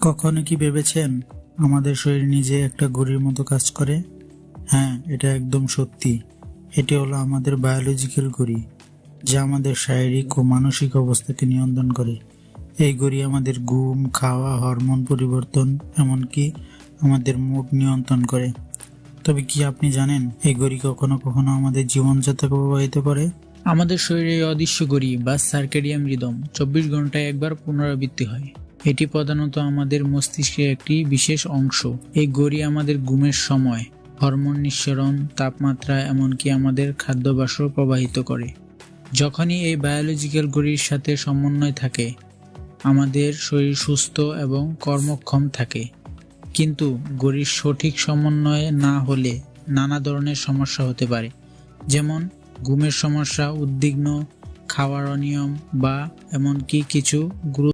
কখনো কি ভেবেছেন আমাদের শরীর নিজে একটা ঘড়ির মতো কাজ করে? হ্যাঁ এটা একদম সত্যি। এটি হলো আমাদের বায়োলজিক্যাল ঘড়ি, যা আমাদের শারীরিক ও মানসিক অবস্থাকে নিয়ন্ত্রণ করে। এই ঘড়ি আমাদের ঘুম, খাওয়া, হরমোন পরিবর্তন, এমনকি আমাদের মুড নিয়ন্ত্রণ করে। তবে কি আপনি জানেন, এই ঘড়ি কখনো কখনো আমাদের জীবনযাত্রাকে প্রভাবিত করে? আমাদের শরীরে অদৃশ্য গড়ি বা সার্কেডিয়াম রিদম চব্বিশ ঘন্টায় একবার পুনরাবৃত্তি হয়। এটি প্রধানত আমাদের মস্তিষ্কের একটি বিশেষ অংশ। এই গড়ি আমাদের ঘুমের সময়, হরমোন নিঃসরণ, তাপমাত্রা, এমনকি আমাদের খাদ্যাভ্যাসও প্রবাহিত করে। যখনই এই বায়োলজিক্যাল গড়ির সাথে সমন্বয় থাকে, আমাদের শরীর সুস্থ এবং কর্মক্ষম থাকে। কিন্তু গড়ির সঠিক সমন্বয় না হলে নানা ধরনের সমস্যা হতে পারে। যেমন ঘুমের সমস্যা, উদ্বিগ্ন, খাওয়ার অনিয়ম বা এমনকি কিছু গুরু